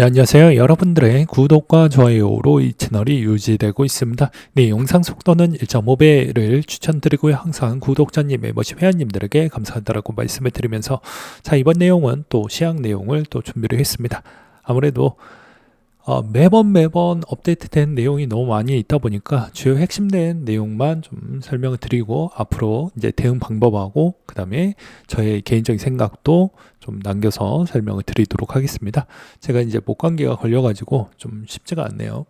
네, 안녕하세요. 여러분들의 구독과 좋아요로 이 채널이 유지되고 있습니다. 네, 영상 속도는 1.5배를 추천드리고요. 항상 구독자님, 멤버십 회원님들에게 감사하다라고 말씀을 드리면서 자, 이번 내용은 또 시향 내용을 또 준비를 했습니다. 아무래도 어, 매번 매번 업데이트된 내용이 너무 많이 있다 보니까 주요 핵심된 내용만 좀 설명을 드리고 앞으로 이제 대응 방법하고 그 다음에 저의 개인적인 생각도 좀 남겨서 설명을 드리도록 하겠습니다. 제가 이제 목감기가 걸려가지고 좀 쉽지가 않네요.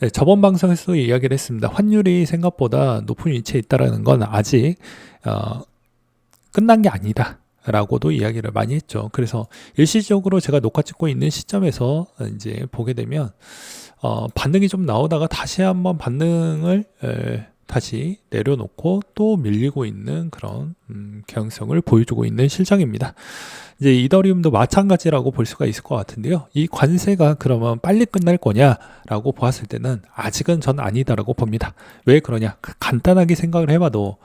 네, 저번 방송에서 이야기를 했습니다. 환율이 생각보다 높은 위치에 있다라는 건 아직 어, 끝난 게 아니다. 라고도 이야기를 많이 했죠. 그래서 일시적으로 제가 녹화 찍고 있는 시점에서 이제 보게 되면 어, 반등이 좀 나오다가 다시 한번 반등을 에, 다시 내려놓고 또 밀리고 있는 그런 음, 경향성을 보여주고 있는 실정입니다. 이제 이더리움도 마찬가지라고 볼 수가 있을 것 같은데요. 이 관세가 그러면 빨리 끝날 거냐라고 보았을 때는 아직은 전 아니다라고 봅니다. 왜 그러냐? 간단하게 생각을 해봐도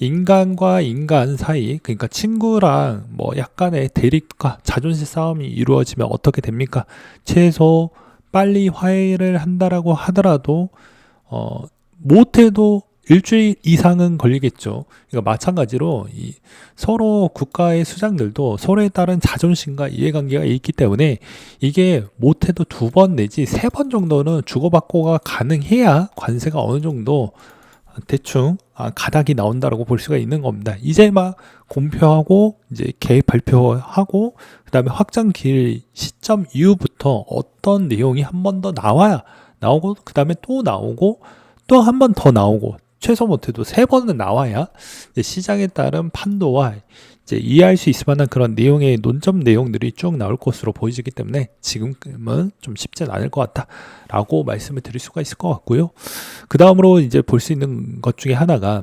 인간과 인간 사이, 그러니까 친구랑 뭐 약간의 대립과 자존심 싸움이 이루어지면 어떻게 됩니까? 최소 빨리 화해를 한다라고 하더라도, 어, 못해도 일주일 이상은 걸리겠죠. 그러니까 마찬가지로 이 서로 국가의 수장들도 서로에 따른 자존심과 이해관계가 있기 때문에 이게 못해도 두 번 내지 세 번 정도는 주고받고가 가능해야 관세가 어느 정도 대충 아, 가닥이 나온다라고 볼 수가 있는 겁니다. 이제 막 공표하고 이제 계획 발표하고 그다음에 확장 길 시점 이후부터 어떤 내용이 한 번 더 나와야 나오고 그다음에 또 나오고 또 한 번 더 나오고 최소 못해도 세 번은 나와야 시장에 따른 판도와 이제 이해할 수 있을 만한 그런 내용의 논점 내용들이 쭉 나올 것으로 보이기 때문에 지금은 좀 쉽진 않을 것 같다라고 말씀을 드릴 수가 있을 것 같고요. 그 다음으로 이제 볼 수 있는 것 중에 하나가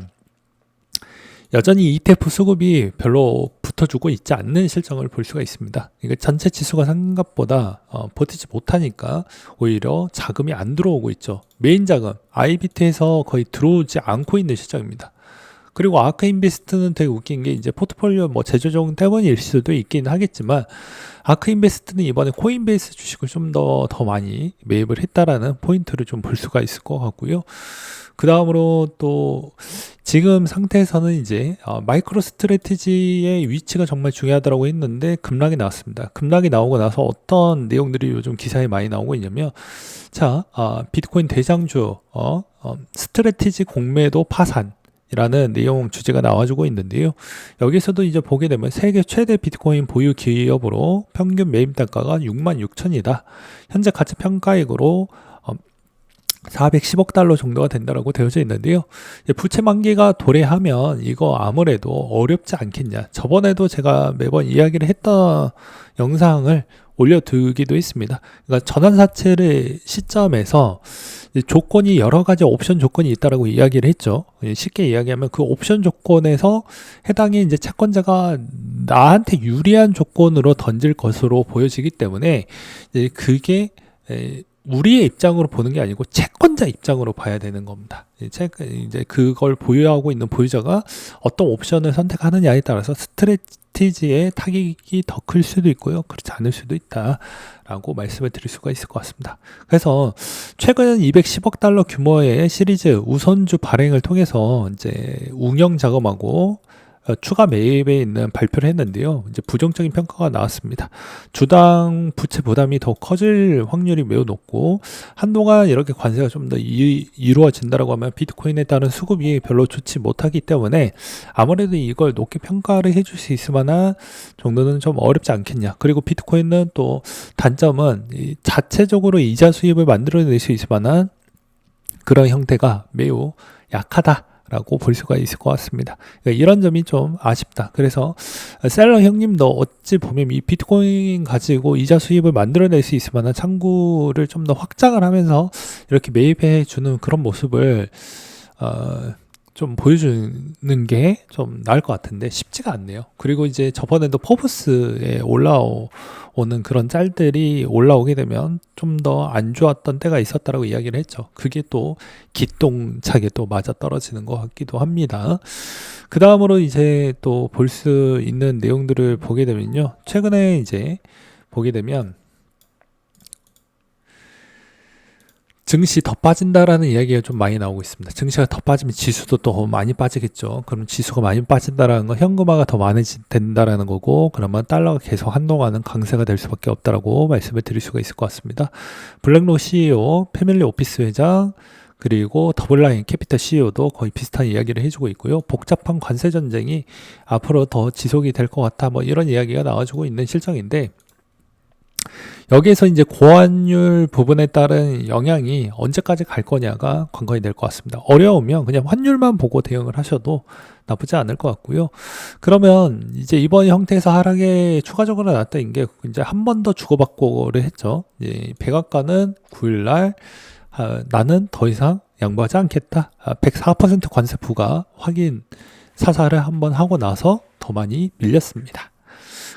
여전히 ETF 수급이 별로 붙어주고 있지 않는 실정을 볼 수가 있습니다. 이게 전체 지수가 생각보다 어, 버티지 못하니까 오히려 자금이 안 들어오고 있죠. 메인 자금 IBT에서 거의 들어오지 않고 있는 실정입니다. 그리고 아크 인베스트는 되게 웃긴 게 이제 포트폴리오 뭐 제조적 때문일 수도 있긴 하겠지만 아크 인베스트는 이번에 코인베이스 주식을 좀 더더 더 많이 매입을 했다라는 포인트를 좀 볼 수가 있을 것 같고요. 그 다음으로 또 지금 상태에서는 이제 어, 마이크로 스트레티지의 위치가 정말 중요하다고 했는데 급락이 나왔습니다. 급락이 나오고 나서 어떤 내용들이 요즘 기사에 많이 나오고 있냐면 자 어, 비트코인 대장주 어, 어, 스트레티지 공매도 파산 이 라는 내용 주제가 나와주고 있는데요. 여기서도 이제 보게 되면 세계 최대 비트코인 보유 기업으로 평균 매입 단가가 6만 6천이다. 현재 가치 평가액으로 410억 달러 정도가 된다라고 되어져 있는데요. 부채 만기가 도래하면 이거 아무래도 어렵지 않겠냐. 저번에도 제가 매번 이야기를 했던 영상을 올려두기도 했습니다. 그러니까 전환사채의 시점에서 조건이 여러 가지 옵션 조건이 있다라고 이야기를 했죠. 쉽게 이야기하면 그 옵션 조건에서 해당의 이제 채권자가 나한테 유리한 조건으로 던질 것으로 보여지기 때문에 그게 우리의 입장으로 보는 게 아니고 채권자 입장으로 봐야 되는 겁니다. 이제 그걸 보유하고 있는 보유자가 어떤 옵션을 선택하느냐에 따라서 스트레티지의 타격이 더 클 수도 있고요. 그렇지 않을 수도 있다라고 말씀을 드릴 수가 있을 것 같습니다. 그래서 최근 210억 달러 규모의 시리즈 우선주 발행을 통해서 이제 운영 자금하고 어, 추가 매입에 있는 발표를 했는데요. 이제 부정적인 평가가 나왔습니다. 주당 부채 부담이 더 커질 확률이 매우 높고 한동안 이렇게 관세가 좀 더 이루어진다라고 하면 비트코인에 따른 수급이 별로 좋지 못하기 때문에 아무래도 이걸 높게 평가를 해줄 수 있을 만한 정도는 좀 어렵지 않겠냐. 그리고 비트코인은 또 단점은 자체적으로 이자 수입을 만들어낼 수 있을 만한 그런 형태가 매우 약하다. 라고 볼 수가 있을 것 같습니다. 그러니까 이런 점이 좀 아쉽다. 그래서 셀러 형님도 어찌 보면 이 비트코인 가지고 이자 수입을 만들어낼 수 있을 만한 창구를 좀 더 확장을 하면서 이렇게 매입해 주는 그런 모습을 어, 좀 보여주는 게 좀 나을 것 같은데 쉽지가 않네요. 그리고 이제 저번에도 포브스에 올라오는 그런 짤들이 올라오게 되면 좀 더 안 좋았던 때가 있었다라고 이야기를 했죠. 그게 또 기똥차게 또 맞아 떨어지는 것 같기도 합니다. 그 다음으로 이제 또 볼 수 있는 내용들을 보게 되면요. 최근에 이제 보게 되면 증시 더 빠진다라는 이야기가 좀 많이 나오고 있습니다. 증시가 더 빠지면 지수도 더 많이 빠지겠죠. 그럼 지수가 많이 빠진다라는 건 현금화가 더 많이 된다라는 거고, 그러면 달러가 계속 한동안은 강세가 될 수밖에 없다라고 말씀을 드릴 수가 있을 것 같습니다. 블랙로 CEO, 패밀리 오피스 회장, 그리고 더블라인 캐피탈 CEO도 거의 비슷한 이야기를 해주고 있고요. 복잡한 관세 전쟁이 앞으로 더 지속이 될 것 같아. 뭐 이런 이야기가 나와주고 있는 실정인데, 여기에서 이제 고환율 부분에 따른 영향이 언제까지 갈 거냐가 관건이 될 것 같습니다. 어려우면 그냥 환율만 보고 대응을 하셔도 나쁘지 않을 것 같고요. 그러면 이제 이번 형태에서 하락에 추가적으로 나왔던 게 이제 한 번 더 주고받고를 했죠. 이제 백악관은 9일날 아, 나는 더 이상 양보하지 않겠다. 아, 104% 관세 부과 확인 사살을 한번 하고 나서 더 많이 밀렸습니다.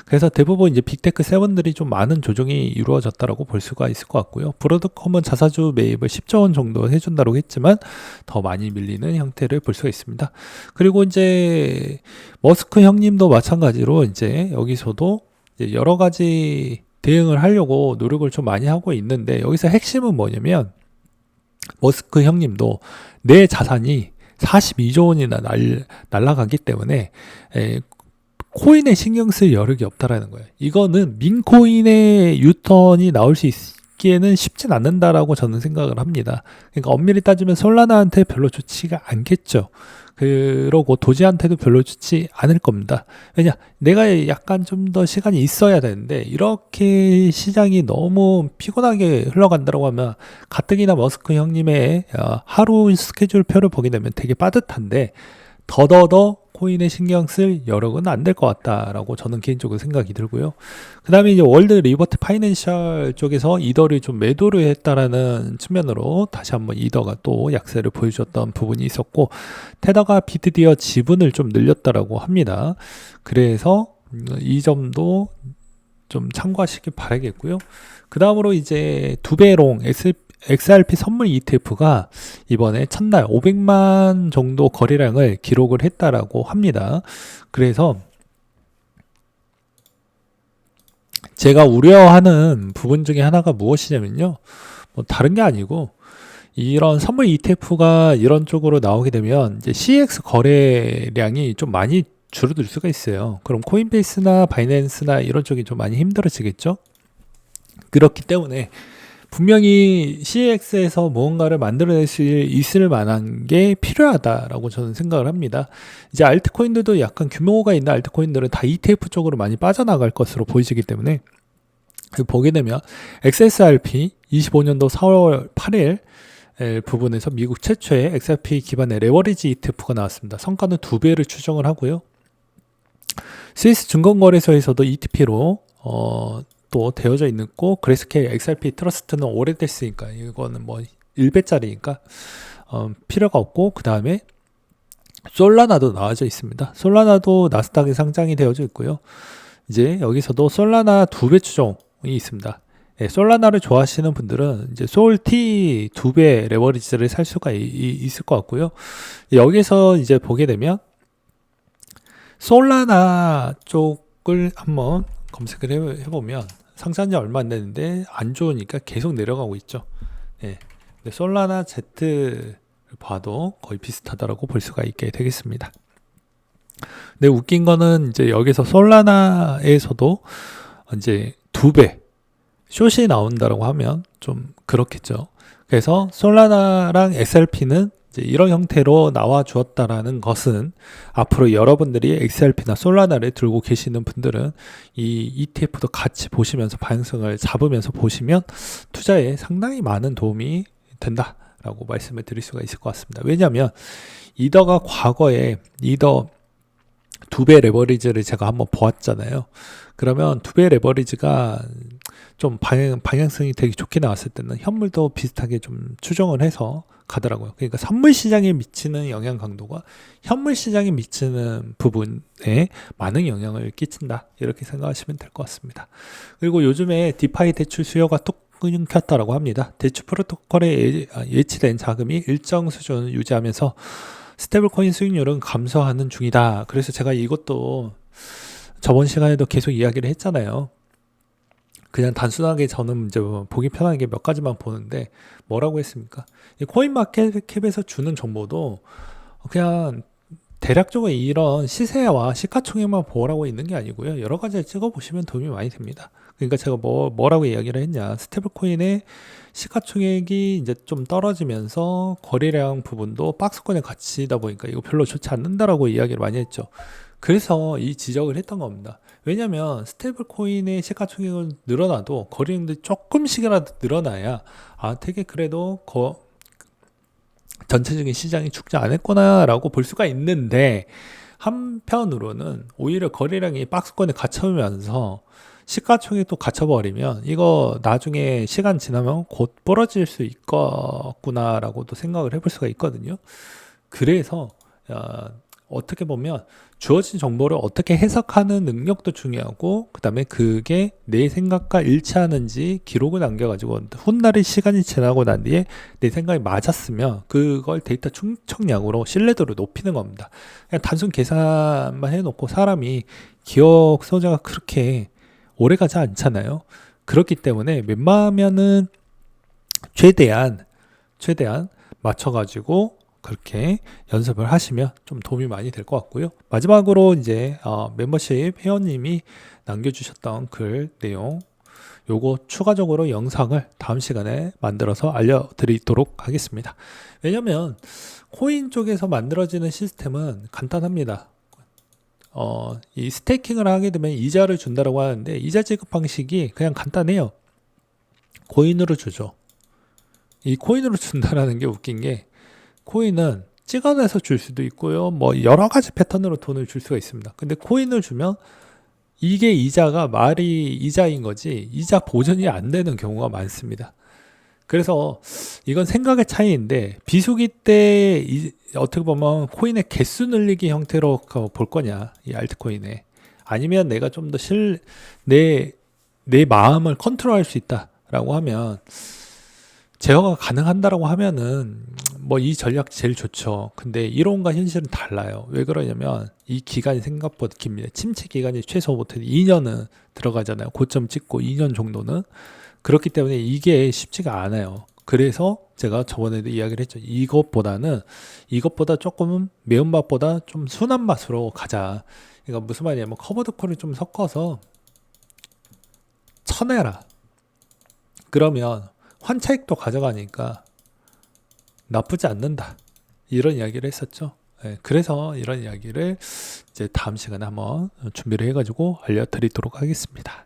그래서 대부분 이제 빅테크 세븐들이 좀 많은 조정이 이루어졌다라고 볼 수가 있을 것 같고요. 브로드컴은 자사주 매입을 10조 원 정도 해준다고 했지만 더 많이 밀리는 형태를 볼 수가 있습니다. 그리고 이제 머스크 형님도 마찬가지로 이제 여기서도 이제 여러 가지 대응을 하려고 노력을 좀 많이 하고 있는데 여기서 핵심은 뭐냐면 머스크 형님도 내 자산이 42조 원이나 날, 날라가기 때문에 에, 코인에 신경 쓸 여력이 없다라는 거예요. 이거는 민코인의 유턴이 나올 수 있기에는 쉽진 않는다라고 저는 생각을 합니다. 그러니까 엄밀히 따지면 솔라나한테 별로 좋지가 않겠죠. 그러고 도지한테도 별로 좋지 않을 겁니다. 왜냐, 내가 약간 좀 더 시간이 있어야 되는데, 이렇게 시장이 너무 피곤하게 흘러간다고 하면, 가뜩이나 머스크 형님의 어, 하루 스케줄 표를 보게 되면 되게 빠듯한데, 더더더 코인에 신경 쓸 여력은 안 될 것 같다라고 저는 개인적으로 생각이 들고요. 그 다음에 이제 월드 리버트 파이낸셜 쪽에서 이더를 좀 매도를 했다라는 측면으로 다시 한번 이더가 또 약세를 보여줬던 부분이 있었고, 테다가 비트디어 지분을 좀 늘렸다라고 합니다. 그래서 이 점도 좀 참고하시길 바라겠고요. 그 다음으로 이제 두배롱 SP XRP 선물 ETF가 이번에 첫날 500만 정도 거래량을 기록을 했다라고 합니다. 그래서 제가 우려하는 부분 중에 하나가 무엇이냐면요. 뭐 다른 게 아니고 이런 선물 ETF가 이런 쪽으로 나오게 되면 이제 CX 거래량이 좀 많이 줄어들 수가 있어요. 그럼 코인베이스나 바이낸스나 이런 쪽이 좀 많이 힘들어지겠죠? 그렇기 때문에 분명히 CX에서 무언가를 만들어낼 수 있을 만한 게 필요하다라고 저는 생각을 합니다. 이제 알트코인들도 약간 규모가 있는 알트코인들은 다 ETF 쪽으로 많이 빠져나갈 것으로 보이시기 때문에 보게 되면 XSRP 25년도 4월 8일 부분에서 미국 최초의 XRP 기반의 레버리지 ETF가 나왔습니다. 성과는 두 배를 추정을 하고요. 스위스 증권거래소에서도 ETP로 어, 또 되어져 있고 그레스케일 XRP 트러스트는 오래됐으니까 이거는 뭐 1배짜리니까 어, 필요가 없고 그 다음에 솔라나도 나와져 있습니다. 솔라나도 나스닥에 상장이 되어져 있고요. 이제 여기서도 솔라나 두 배 추종이 있습니다. 예, 솔라나를 좋아하시는 분들은 이제 솔티 두 배 레버리지를 살 수가 이, 이, 있을 것 같고요. 여기서 이제 보게 되면 솔라나 쪽을 한번 검색을 해, 보면 상산지 얼마 안 되는데 안 좋으니까 계속 내려가고 있죠. 네. 솔라나 Z 봐도 거의 비슷하다라고 볼 수가 있게 되겠습니다. 근데 웃긴 거는 이제 여기서 솔라나에서도 이제 두 배 숏이 나온다라고 하면 좀 그렇겠죠. 그래서 솔라나랑 XRP는 이런 형태로 나와 주었다라는 것은 앞으로 여러분들이 XRP나 솔라나를 들고 계시는 분들은 이 ETF도 같이 보시면서 방향성을 잡으면서 보시면 투자에 상당히 많은 도움이 된다라고 말씀을 드릴 수가 있을 것 같습니다. 왜냐하면 이더가 과거에 이더 두 배 레버리지를 제가 한번 보았잖아요. 그러면 두 배 레버리지가 좀 방향, 방향성이 되게 좋게 나왔을 때는 현물도 비슷하게 좀 추정을 해서 가더라고요. 그러니까 선물 시장에 미치는 영향 강도가 현물 시장에 미치는 부분에 많은 영향을 끼친다. 이렇게 생각하시면 될 것 같습니다. 그리고 요즘에 디파이 대출 수요가 뚝 끊겼다라고 합니다. 대출 프로토콜에 아, 예치된 자금이 일정 수준 유지하면서 스테블 코인 수익률은 감소하는 중이다. 그래서 제가 이것도 저번 시간에도 계속 이야기를 했잖아요. 그냥 단순하게 저는 이제 뭐 보기 편하게 몇 가지만 보는데 뭐라고 했습니까? 이 코인 마켓캡에서 주는 정보도 그냥 대략적으로 이런 시세와 시가총액만 보라고 있는 게 아니고요. 여러 가지를 찍어 보시면 도움이 많이 됩니다. 그러니까 제가 뭐 뭐라고 이야기를 했냐? 스테이블 코인의 시가총액이 이제 좀 떨어지면서 거래량 부분도 박스권에 갇히다 보니까 이거 별로 좋지 않는다라고 이야기를 많이 했죠. 그래서 이 지적을 했던 겁니다. 왜냐면 스테이블 코인의 시가총액은 늘어나도 거래량들이 조금씩이라도 늘어나야 아 되게 그래도 거 전체적인 시장이 죽지 않았구나라고 볼 수가 있는데 한편으로는 오히려 거래량이 박스권에 갇혀오면서 시가총액도 갇혀버리면 이거 나중에 시간 지나면 곧 부러질 수 있겠구나라고도 생각을 해볼 수가 있거든요. 그래서 어, 어떻게 보면 주어진 정보를 어떻게 해석하는 능력도 중요하고 그다음에 그게 내 생각과 일치하는지 기록을 남겨가지고 훗날의 시간이 지나고 난 뒤에 내 생각이 맞았으면 그걸 데이터 충청량으로 신뢰도를 높이는 겁니다. 그냥 단순 계산만 해놓고 사람이 기억 소재가 그렇게 오래 가지 않잖아요. 그렇기 때문에 웬만하면은 최대한 최대한 맞춰가지고 그렇게 연습을 하시면 좀 도움이 많이 될 것 같고요. 마지막으로 이제 어, 멤버십 회원님이 남겨주셨던 글 내용 요거 추가적으로 영상을 다음 시간에 만들어서 알려드리도록 하겠습니다. 왜냐면 코인 쪽에서 만들어지는 시스템은 간단합니다. 어, 이 스테이킹을 하게 되면 이자를 준다라고 하는데 이자 지급 방식이 그냥 간단해요. 코인으로 주죠. 이 코인으로 준다라는 게 웃긴 게 코인은 찍어내서 줄 수도 있고요. 뭐 여러 가지 패턴으로 돈을 줄 수가 있습니다. 근데 코인을 주면 이게 이자가 말이 이자인 거지 이자 보전이 안 되는 경우가 많습니다. 그래서 이건 생각의 차이인데 비수기 때 이, 어떻게 보면 코인의 개수 늘리기 형태로 볼 거냐 이 알트코인에 아니면 내가 좀 더 실 내 내 마음을 컨트롤할 수 있다라고 하면 제어가 가능한다라고 하면은 뭐 이 전략 제일 좋죠. 근데 이론과 현실은 달라요. 왜 그러냐면 이 기간이 생각보다 깁니다. 침체 기간이 최소 못해도 2년은 들어가잖아요. 고점 찍고 2년 정도는 그렇기 때문에 이게 쉽지가 않아요. 그래서 제가 저번에도 이야기를 했죠. 이것보다는 이것보다 조금 매운맛보다 좀 순한 맛으로 가자. 그러니까 무슨 말이냐면 커버드 콜을 좀 섞어서 쳐내라. 그러면 환차익도 가져가니까 나쁘지 않는다. 이런 이야기를 했었죠. 네, 그래서 이런 이야기를 이제 다음 시간에 한번 준비를 해가지고 알려드리도록 하겠습니다.